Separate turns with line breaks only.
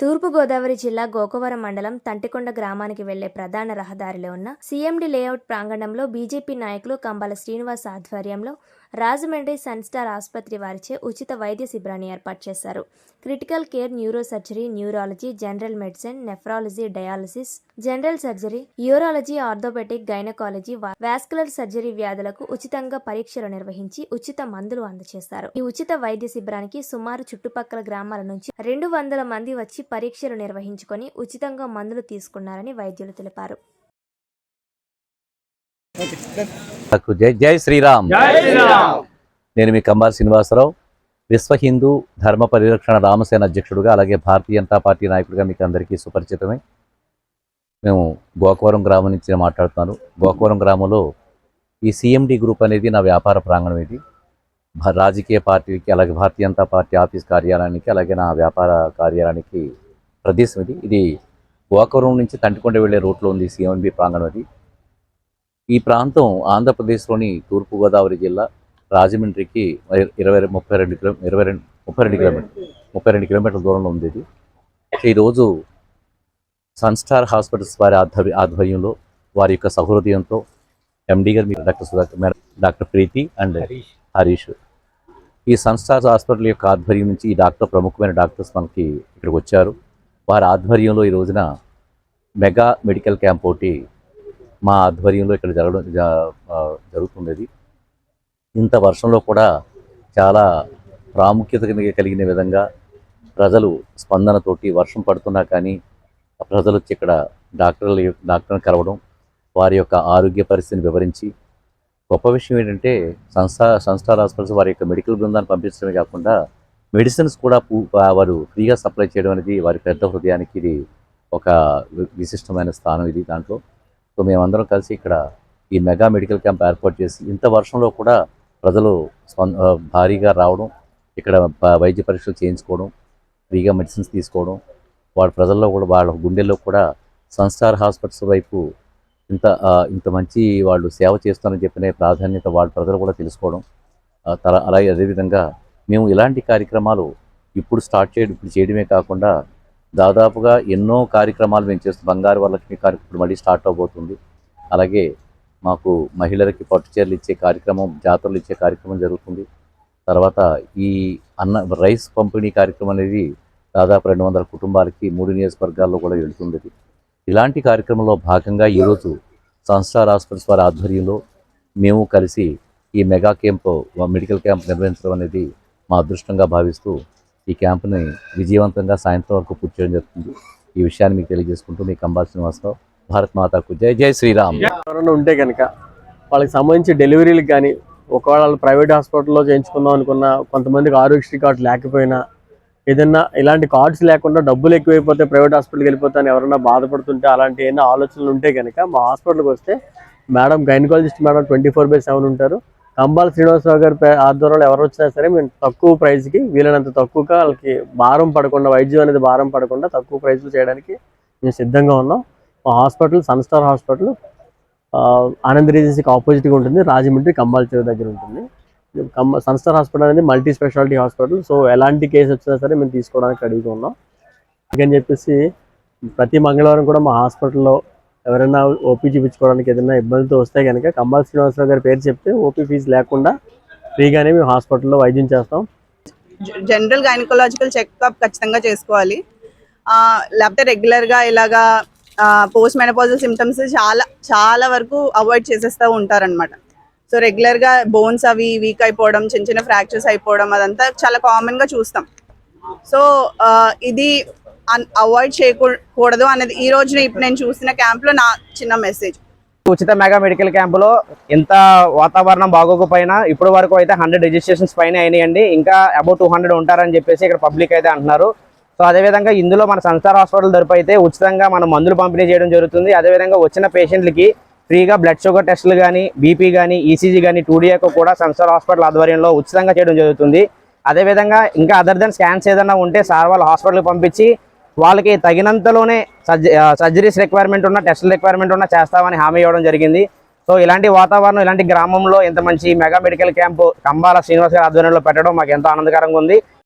తూర్పుగోదావరి జిల్లా గోకవరం మండలం తంటికొండ గ్రామానికి వెళ్ళే ప్రధాన రహదారిలో ఉన్న సీఎండి లేఅవుట్ ప్రాంగణంలో బీజేపీ నాయకులు కంబాల శ్రీనివాస్ ఆధ్వర్యంలో రాజమండ్రి సన్ స్టార్ ఆసుపత్రి వారిచే ఉచిత వైద్య శిబిరాన్ని ఏర్పాటు చేశారు. Critical care neuro surgery neurology general medicine nephrology dialysis general surgery urology orthopaedic gynaecology vascular surgery వ్యాధులకు ఉచితంగా పరీక్షలు నిర్వహించి ఉచిత మందులు అందజేశారు ఈ ఉచిత వైద్య శిబిరానికి సుమారు చుట్టుపక్కల గ్రామాల నుంచి రెండు వందల మంది వచ్చి పరీక్షలు నిర్వహించుకొని ఉచితంగా మందులు తీసుకున్నారని వైద్యులు తెలిపారు.
జై జై శ్రీరామ్. నేను మీ కంబాల శ్రీనివాసరావు విశ్వ హిందూ ధర్మ పరిరక్షణ రామసేన అధ్యక్షుడుగా అలాగే భారతీయ జనతా పార్టీ నాయకుడిగా మీకు అందరికీ సుపరిచితమే మేము గోకవరం గ్రామం నుంచి మాట్లాడుతున్నాను. గోకవరం గ్రామంలో ఈ సిఎండి గ్రూప్ అనేది నా వ్యాపార ప్రాంగణం ఇది. రాజకీయ పార్టీకి అలాగే భారతీయ జనతా పార్టీ ఆఫీస్ కార్యాలయానికి అలాగే నా వ్యాపార కార్యాలయానికి ప్రదేశం ఇది. ఇది గోకవరం నుంచి తంటికొండ వెళ్ళే రూట్లో ఉంది సిఎండి ప్రాంగణం అది. ఈ ప్రాంతం ఆంధ్రప్రదేశ్లోని తూర్పుగోదావరి జిల్లా రాజమండ్రికి ఇర- ఇరవై ముప్పై రెండు కిలో ఇరవై రెండు ముప్పై రెండు కిలోమీటర్ ముప్పై రెండు కిలోమీటర్ల దూరంలో ఉంది ఇది. ఈరోజు సన్స్టార్ హాస్పిటల్స్ వారి ఆధ్వర్య ఆధ్వర్యంలో వారి యొక్క సహృదయంతో ఎండి గారు మీరు doctor Sudhakar madam doctor Preethi and Harish. ఈ సన్స్టార్ హాస్పిటల్ యొక్క ఆధ్వర్యం నుంచి ఈ డాక్టర్ ప్రముఖమైన డాక్టర్స్ మనకి ఇక్కడికి వచ్చారు. వారి ఆధ్వర్యంలో ఈ రోజున మెగా మెడికల్ క్యాంప్ ఒకటి మా ఆధ్వర్యంలో ఇక్కడ జరగడం జ- జరుగుతున్నది ఇంత వర్షంలో కూడా చాలా ప్రాముఖ్యత కలిగిన విధంగా ప్రజలు స్పందనతోటి వర్షం పడుతున్నా కానీ ప్రజలు వచ్చి ఇక్కడ డాక్టర్లు డాక్టర్ని కలవడం వారి యొక్క ఆరోగ్య పరిస్థితిని వివరించి గొప్ప విషయం ఏంటంటే సంస్థ సంస్థా హాస్పిటల్స్ వారి యొక్క మెడికల్ బృందాన్ని పంపించడమే కాకుండా మెడిసిన్స్ కూడా పూ- వారు ఫ్రీగా సప్లై చేయడం అనేది వారి పెద్ద హృదయానికి ఇది ఒక వి- విశిష్టమైన స్థానం ఇది దాంట్లో. సో మేమందరం కలిసి ఇక్కడ ఈ మెగా మెడికల్ క్యాంప్ ఏర్పాటు చేసి ఇంత వర్షంలో కూడా ప్రజలు భారీగా రావడం ఇక్కడ వైద్య పరీక్షలు చేయించుకోవడం ఫ్రీగా మెడిసిన్స్ తీసుకోవడం వాళ్ళ ప్రజల్లో కూడా వాళ్ళ గుండెల్లో కూడా సన్స్టార్ హాస్పిటల్స్ వైపు ఇంత ఇంత మంచి వాళ్ళు సేవ చేస్తారని చెప్పిన ప్రాధాన్యత వాళ్ళ ప్రజలు కూడా తెలుసుకోవడం తర అలాగే అదేవిధంగా మేము ఇలాంటి కార్యక్రమాలు ఇప్పుడు స్టార్ట్ చేయడం ఇప్పుడు చేయడమే కాకుండా దాదాపుగా ఎన్నో కార్యక్రమాలు మేము చేస్తాం బంగారు వరలక్ష్మి కార్యక్రమం మళ్ళీ స్టార్ట్ అవబోతుంది. అలాగే మాకు మహిళలకి పట్టు చీరలు ఇచ్చే కార్యక్రమం జాతరలు ఇచ్చే కార్యక్రమం జరుగుతుంది. తర్వాత ఈ అన్న రైస్ పంపిణీ కార్యక్రమం అనేది దాదాపు రెండు వందల కుటుంబాలకి మూడు నియోజకవర్గాల్లో కూడా వెళుతుంది ఇలాంటి కార్యక్రమంలో భాగంగా ఈరోజు సంస్టార్ హాస్పిటల్స్ వారి ఆధ్వర్యంలో మేము కలిసి ఈ మెగా క్యాంప్ మెడికల్ క్యాంప్ నిర్వహించడం అనేది మా అదృష్టంగా భావిస్తూ ఈ క్యాంపుని విజయవంతంగా సాయంత్రం వరకు పూర్తి చేయడం జరుగుతుంది. ఈ విషయాన్ని మీకు తెలియజేసుకుంటూ మీ కంబాల్ శ్రీనివాసరావు భారత్ మాతాకు జై జై శ్రీరామ్.
ఎవరైనా ఉంటే కనుక వాళ్ళకి సంబంధించి డెలివరీలకు కానీ ఒకవేళ వాళ్ళు ప్రైవేట్ హాస్పిటల్లో చేయించుకుందాం అనుకున్న కొంతమందికి ఆరోగ్యశ్రీ కార్డు లేకపోయినా ఏదన్నా ఇలాంటి కార్డ్స్ లేకుండా డబ్బులు ఎక్కువైపోతే ప్రైవేట్ హాస్పిటల్కి వెళ్ళిపోతాను ఎవరైనా బాధపడుతుంటే అలాంటి ఏమైనా ఆలోచనలు ఉంటే కనుక మా హాస్పిటల్కి వస్తే madam gynaecologist madam twenty four by seven ఉంటారు. కంబాల శ్రీనివాసరావు గారి పే- ఆధ్వర్యంలో ఎవరు వచ్చినా సరే మేము తక్కువ ప్రైస్కి వీలైనంత తక్కువగా వాళ్ళకి భారం పడకుండా వైద్యం అనేది భారం పడకుండా తక్కువ ప్రైస్లు చేయడానికి మేము సిద్ధంగా ఉన్నాం. మా హాస్పిటల్ సన్స్టార్ హాస్పిటల్ ఆనంద ఆనంద్ రీజెన్సీకి ఆపోజిట్గా ఉంటుంది. రాజమండ్రి కంబాల చెరువు దగ్గర ఉంటుంది. కమ్మ సన్స్టార్ హాస్పిటల్ అనేది మల్టీ స్పెషాలిటీ హాస్పిటల్. సో ఎలాంటి కేసు వచ్చినా సరే మేము తీసుకోవడానికి అడుగుతున్నాం ఉన్నాం. అందుకని చెప్పేసి ప్రతి మంగళవారం కూడా మా హాస్పిటల్లో ఎవరైనా ఓపీ చూపించుకోవడానికి ఏదైనా ఇబ్బందితో వస్తే కనుక కంబాల్ శ్రీనివాసరావు గారి పేరు చెప్తే ఓపీ ఫీజు లేకుండా ఫ్రీగానే మేము హాస్పిటల్లో వైద్యం చేస్తాం.
జనరల్ గైనకలాజికల్ చెకప్ ఖచ్చితంగా చేసుకోవాలి. లేకపోతే రెగ్యులర్గా ఇలాగా పోస్ట్ మెనపాజల్ సిమ్టమ్స్ చాలా చాలా వరకు అవాయిడ్ చేసేస్తూ ఉంటారనమాట సో రెగ్యులర్గా బోన్స్ అవి వీక్ అయిపోవడం చిన్న చిన్న ఫ్రాక్చర్స్ అయిపోవడం అదంతా చాలా కామన్గా చూస్తాం. సో ఇది అవాయిడ్ చేయకూడదు అనేది ఈ రోజున ఇప్పుడు నేను చూసిన క్యాంప్లో నా చిన్న మెసేజ్
ఉచిత మెగా మెడికల్ క్యాంపులో ఇంత వాతావరణం బాగోకపోయినా ఇప్పటి వరకు అయితే హండ్రెడ్ రిజిస్ట్రేషన్స్ పైన అయినాయండి. ఇంకా అబౌట్ టూ హండ్రెడ్ ఉంటారని చెప్పేసి ఇక్కడ పబ్లిక్ అయితే అంటున్నారు. సో అదేవిధంగా ఇందులో మన సంస్థార్ హాస్పిటల్ తరపు అయితే ఉచితంగా మనం మందులు పంపిణీ చేయడం జరుగుతుంది. అదేవిధంగా వచ్చిన పేషెంట్లకి ఫ్రీగా బ్లడ్ షుగర్ టెస్టులు కానీ బీపీ కానీ ఈసీజీ కానీ టూడీఏకు కూడా సంస్థార్ హాస్పిటల్ ఆధ్వర్యంలో ఉచితంగా చేయడం జరుగుతుంది. అదేవిధంగా ఇంకా అదర్ దెన్ స్కాన్స్ ఏదైనా ఉంటే సార్ వాళ్ళ హాస్పిటల్కి పంపించి వాళ్ళకి తగినంతలోనే సర్జ సర్జరీస్ రిక్వైర్మెంట్ ఉన్న టెస్ట్ రిక్వైర్మెంట్ ఉన్న చేస్తామని హామీ ఇవ్వడం జరిగింది. సో ఇలాంటి వాతావరణం ఇలాంటి గ్రామంలో ఇంత మంచి mega medical camp Kambala Srinivas garu ఆధ్వర్యంలో పెట్టడం మాకు ఎంతో ఆనందకరంగా ఉంది.